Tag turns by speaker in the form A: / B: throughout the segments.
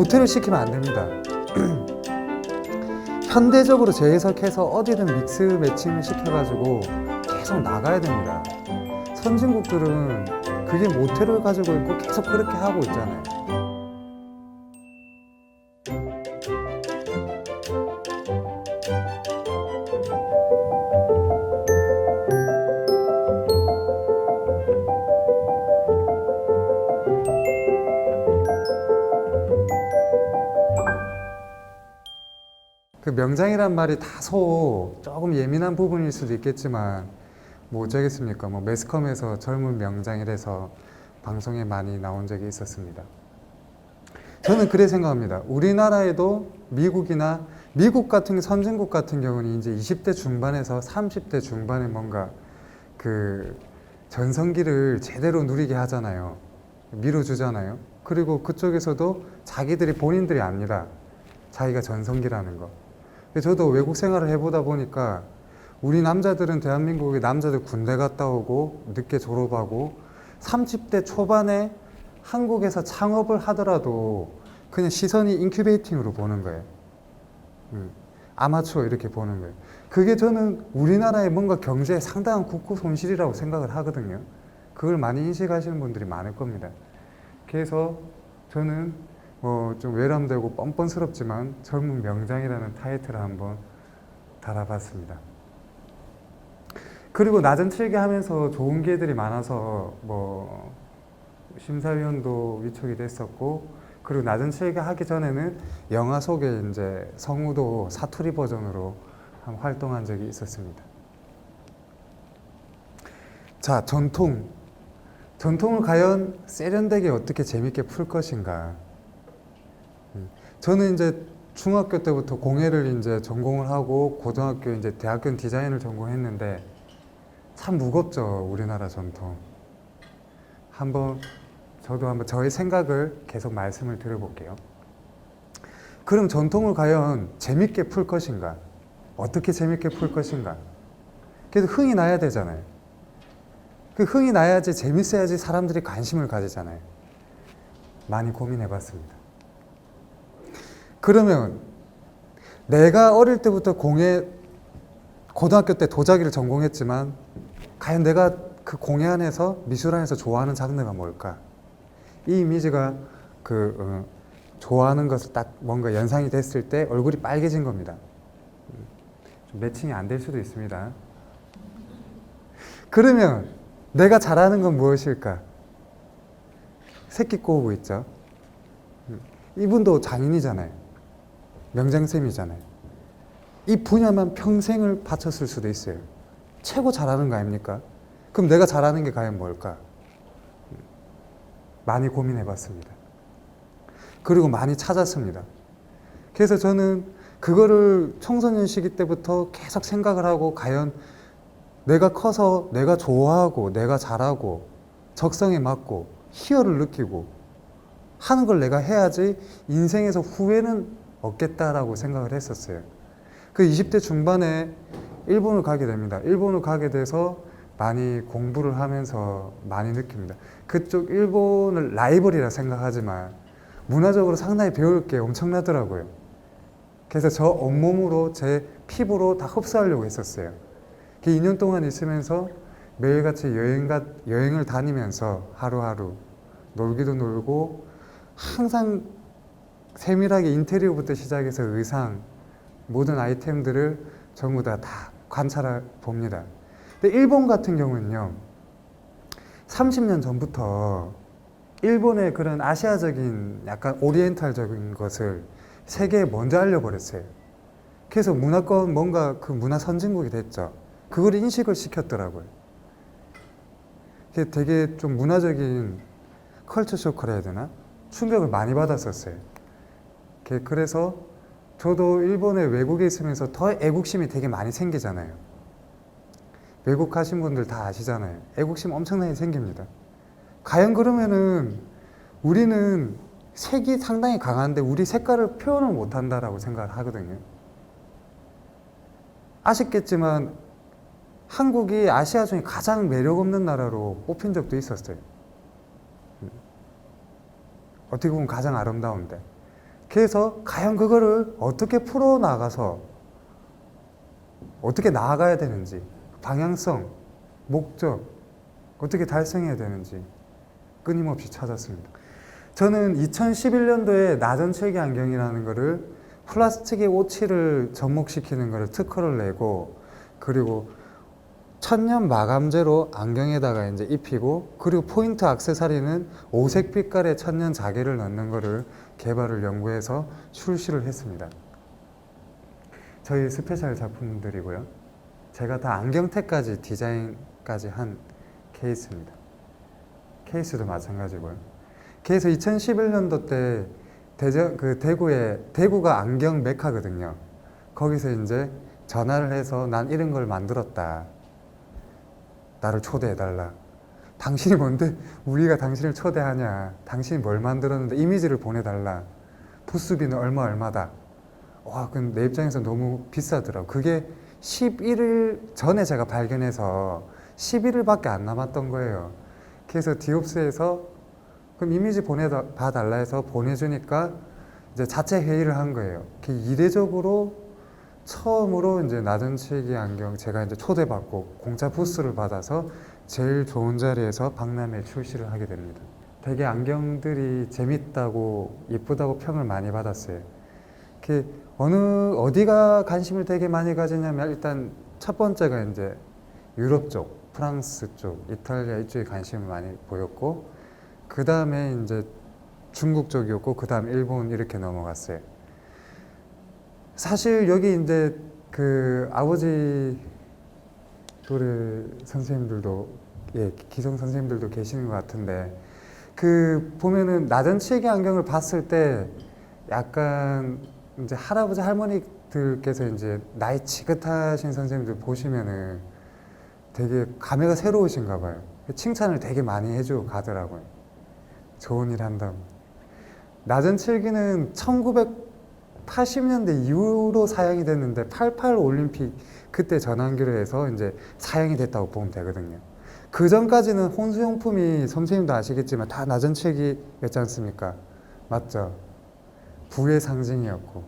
A: 구태를 시키면 안 됩니다. 현대적으로 재해석해서 어디든 믹스 매칭을 시켜가지고 계속 나가야 됩니다. 선진국들은 그게 모태를 가지고 있고 계속 그렇게 하고 있잖아요. 그 명장이란 말이 다소 조금 예민한 부분일 수도 있겠지만 뭐 어쩌겠습니까? 뭐 매스컴에서 젊은 명장이라서 방송에 많이 나온 적이 있었습니다. 저는 그래 생각합니다. 우리나라에도 미국이나 미국 같은 선진국 같은 경우는 이제 20대 중반에서 30대 중반에 뭔가 그 전성기를 제대로 누리게 하잖아요. 밀어주잖아요. 그리고 그쪽에서도 자기들이 본인들이 압니다. 자기가 전성기라는 거. 저도 외국 생활을 해보다 보니까 우리 남자들은 대한민국의 남자들 군대 갔다 오고 늦게 졸업하고 30대 초반에 한국에서 창업을 하더라도 그냥 시선이 인큐베이팅으로 보는 거예요. 음, 아마추어 이렇게 보는 거예요. 그게 저는 우리나라의 뭔가 경제에 상당한 국고 손실이라고 생각을 하거든요. 그걸 많이 인식하시는 분들이 많을 겁니다. 그래서 저는 뭐 좀 외람되고 뻔뻔스럽지만 젊은 명장이라는 타이틀을 한번 달아봤습니다. 그리고 낮은 칠개 하면서 좋은 기회들이 많아서 뭐 심사위원도 위촉이 됐었고 그리고 낮은 칠개 하기 전에는 영화 속에 이제 성우도 사투리 버전으로 한 활동한 적이 있었습니다. 자 전통 전통을 과연 세련되게 어떻게 재밌게 풀 것인가 음, 저는 이제 중학교 때부터 공예를 이제 전공을 하고 고등학교 이제 대학교 디자인을 전공했는데 참 무겁죠 우리나라 전통. 한번 저도 한번 저의 생각을 계속 말씀을 드려볼게요. 그럼 전통을 과연 재밌게 풀 것인가? 어떻게 재밌게 풀 것인가? 그래도 흥이 나야 되잖아요. 그 흥이 나야지 재밌어야지 사람들이 관심을 가지잖아요. 많이 고민해봤습니다. 그러면 내가 어릴 때부터 공예 고등학교 때 도자기를 전공했지만 과연 내가 그 공예 안에서 미술 안에서 좋아하는 장르가 뭘까? 이 이미지가 그 어, 좋아하는 것을 딱 뭔가 연상이 됐을 때 얼굴이 빨개진 겁니다. 매칭이 안 될 수도 있습니다. 그러면 내가 잘하는 건 무엇일까? 새끼 꼬우고 있죠. 음, 이분도 장인이잖아요. 명장쌤이잖아요. 이 분야만 평생을 바쳤을 수도 있어요. 최고 잘하는 거 아닙니까? 그럼 내가 잘하는 게 과연 뭘까? 많이 고민해 봤습니다. 그리고 많이 찾았습니다. 그래서 저는 그거를 청소년 시기 때부터 계속 생각을 하고 과연 내가 커서 내가 좋아하고 내가 잘하고 적성에 맞고 희열을 느끼고 하는 걸 내가 해야지 인생에서 후회는 없겠다라고 생각을 했었어요. 그 20대 중반에 일본을 가게 됩니다. 일본을 가게 돼서 많이 공부를 하면서 많이 느낍니다. 그쪽 일본을 라이벌이라 생각하지만 문화적으로 상당히 배울 게 엄청나더라고요. 그래서 저 온몸으로 제 피부로 다 흡수하려고 했었어요. 그 2년 동안 있으면서 매일같이 여행 가, 여행을 다니면서 하루하루 놀기도 놀고 항상 세밀하게 인테리어부터 시작해서 의상 모든 아이템들을 전부 다, 다 관찰해 봅니다. 근데 일본 같은 경우는요, 30년 전부터 일본의 그런 아시아적인 약간 오리엔탈적인 것을 세계에 먼저 알려버렸어요. 그래서 문화권 뭔가 그 문화 선진국이 됐죠. 그걸 인식을 시켰더라고요. 되게 좀 문화적인 컬처 쇼크라 해야 되나? 충격을 많이 받았었어요. 그래서 저도 일본에 외국에 있으면서 더 애국심이 되게 많이 생기잖아요. 외국 가신 분들 다 아시잖아요. 애국심 엄청나게 생깁니다. 과연 그러면은 우리는 색이 상당히 강한데 우리 색깔을 표현을 못 한다라고 생각을 하거든요. 아쉽겠지만 한국이 아시아 중에 가장 매력 없는 나라로 뽑힌 적도 있었어요. 음. 어떻게 보면 가장 아름다운데. 그래서 과연 그거를 어떻게 풀어 나가서 어떻게 나아가야 되는지 방향성, 목적 어떻게 달성해야 되는지 끊임없이 찾았습니다. 저는 2011년도에 나전체기 안경이라는 거를 플라스틱의 오치를 접목시키는 거를 특허를 내고 그리고 천년 마감재로 안경에다가 이제 입히고 그리고 포인트 악세사리는 오색 빛깔의 천년 자개를 넣는 거를 개발을 연구해서 출시를 했습니다. 저희 스페셜 작품들이고요. 제가 다 안경테까지 디자인까지 한 케이스입니다. 케이스도 마찬가지고요. 그래서 2011년도 때 대전 그 대구에 대구가 안경 메카거든요. 거기서 이제 전화를 해서 난 이런 걸 만들었다. 나를 초대해 달라. 당신이 뭔데 우리가 당신을 초대하냐? 당신이 뭘 만들었는데 이미지를 보내달라. 부스비는 얼마 얼마다. 와, 그럼 내 입장에서 너무 비싸더라고. 그게 11일 전에 제가 발견해서 11일밖에 안 남았던 거예요. 그래서 디옵스에서 그럼 이미지 보내봐 달라 해서 보내주니까 이제 자체 회의를 한 거예요. 그 이례적으로 처음으로 이제 나전치기 안경 제가 이제 초대받고 공짜 부스를 받아서 제일 좋은 자리에서 박람회 출시를 하게 됩니다. 되게 안경들이 재밌다고 예쁘다고 평을 많이 받았어요. 그 어느 어디가 관심을 되게 많이 가지냐면 일단 첫 번째가 이제 유럽 쪽, 프랑스 쪽, 이탈리아 이쪽에 관심을 많이 보였고 그 다음에 이제 중국 쪽이었고 그 다음 일본 이렇게 넘어갔어요. 사실 여기 이제 그 아버지 노래 선생님들도 예 기성 선생님들도 계시는 것 같은데 그 보면은 나전치기 안경을 봤을 때 약간 이제 할아버지 할머니들께서 이제 나이 지긋하신 선생님들 보시면은 되게 감회가 새로우신가 봐요. 칭찬을 되게 많이 해주고 가더라고요. 좋은 일 한다고. 낮은 칠기는 1980년대 이후로 사용이 됐는데 88 올림픽 그때 전환기로 해서 이제 사용이 됐다고 보면 되거든요. 그 전까지는 혼수용품이 선생님도 아시겠지만 다 낮은 칠기였지 않습니까? 맞죠? 부의 상징이었고.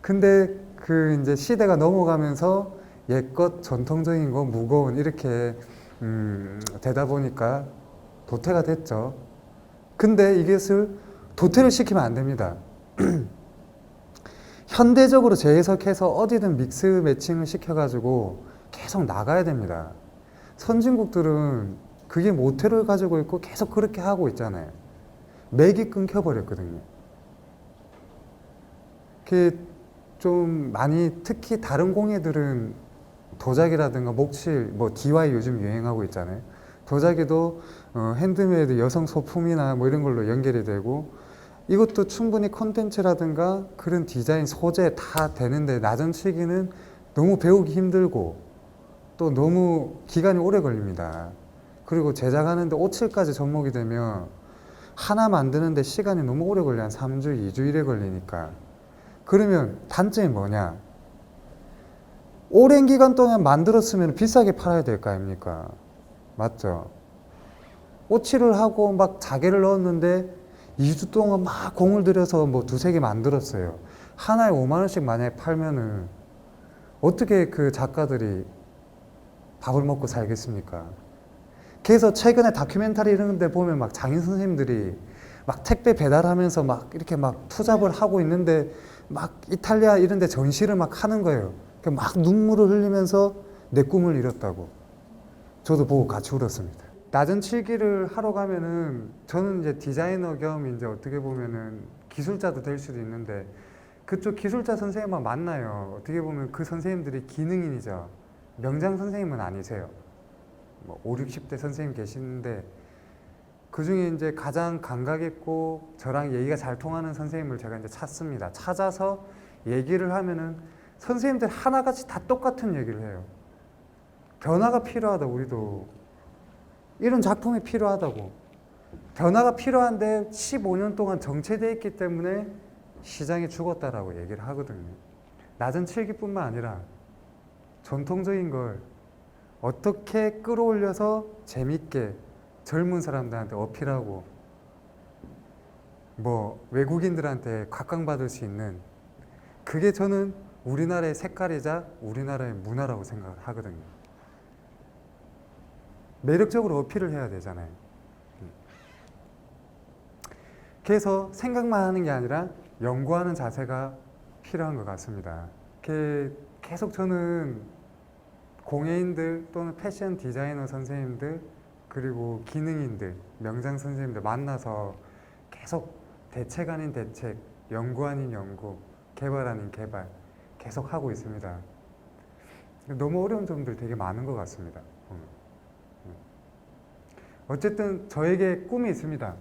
A: 근데 그 이제 시대가 넘어가면서 옛것 전통적인 거 무거운 이렇게 음, 되다 보니까 도태가 됐죠. 근데 이것을 도태를 시키면 안 됩니다. 현대적으로 재해석해서 어디든 믹스 매칭을 시켜가지고 계속 나가야 됩니다. 선진국들은 그게 모태를 가지고 있고 계속 그렇게 하고 있잖아요. 맥이 끊겨버렸거든요. 그게 좀 많이 특히 다른 공예들은 도자기라든가 목칠, 뭐 DY 요즘 유행하고 있잖아요. 도자기도 어, 핸드메이드 여성 소품이나 뭐 이런 걸로 연결이 되고 이것도 충분히 콘텐츠라든가 그런 디자인 소재 다 되는데 낮은 치기는 너무 배우기 힘들고 또 너무 기간이 오래 걸립니다. 그리고 제작하는데 5칠까지 접목이 되면 하나 만드는데 시간이 너무 오래 걸려 한 3주, 2주 이래 걸리니까 그러면 단점이 뭐냐? 오랜 기간 동안 만들었으면 비싸게 팔아야 될 거 아닙니까? 맞죠? 오치를 하고 막 자개를 넣었는데 2주 동안 막 공을 들여서 뭐 두세 개 만들었어요. 하나에 5만 원씩 만약에 팔면은 어떻게 그 작가들이 밥을 먹고 살겠습니까? 그래서 최근에 다큐멘터리 이런 데 보면 막 장인 선생님들이 막 택배 배달하면서 막 이렇게 막 투잡을 하고 있는데 막 이탈리아 이런 데 전시를 막 하는 거예요. 막 눈물을 흘리면서 내 꿈을 이뤘다고. 저도 보고 같이 울었습니다. 낮은 칠기를 하러 가면은 저는 이제 디자이너 겸 이제 어떻게 보면은 기술자도 될 수도 있는데 그쪽 기술자 선생님만 만나요. 어떻게 보면 그 선생님들이 기능인이죠. 명장 선생님은 아니세요. 뭐 5, 60대 선생님 계시는데 그 중에 이제 가장 감각 있고 저랑 얘기가 잘 통하는 선생님을 제가 이제 찾습니다. 찾아서 얘기를 하면은 선생님들 하나같이 다 똑같은 얘기를 해요. 변화가 필요하다, 우리도. 이런 작품이 필요하다고. 변화가 필요한데 15년 동안 정체되어 있기 때문에 시장이 죽었다라고 얘기를 하거든요. 낮은 칠기뿐만 아니라 전통적인 걸 어떻게 끌어올려서 재밌게 젊은 사람들한테 어필하고 뭐 외국인들한테 각광받을 수 있는 그게 저는 우리나라의 색깔이자 우리나라의 문화라고 생각을 하거든요. 매력적으로 어필을 해야 되잖아요. 음. 그래서 생각만 하는 게 아니라 연구하는 자세가 필요한 것 같습니다. 그 계속 저는 공예인들 또는 패션 디자이너 선생님들 그리고 기능인들, 명장 선생님들 만나서 계속 대책 아닌 대책, 연구 아닌 연구, 개발 아닌 개발 계속 하고 있습니다. 너무 어려운 점들 되게 많은 것 같습니다. 음. 음. 어쨌든 저에게 꿈이 있습니다.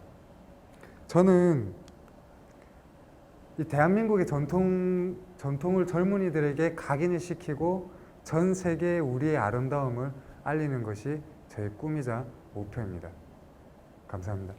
A: 저는 이 대한민국의 전통 전통을 젊은이들에게 각인을 시키고 전 세계에 우리의 아름다움을 알리는 것이 저의 꿈이자 목표입니다. 감사합니다.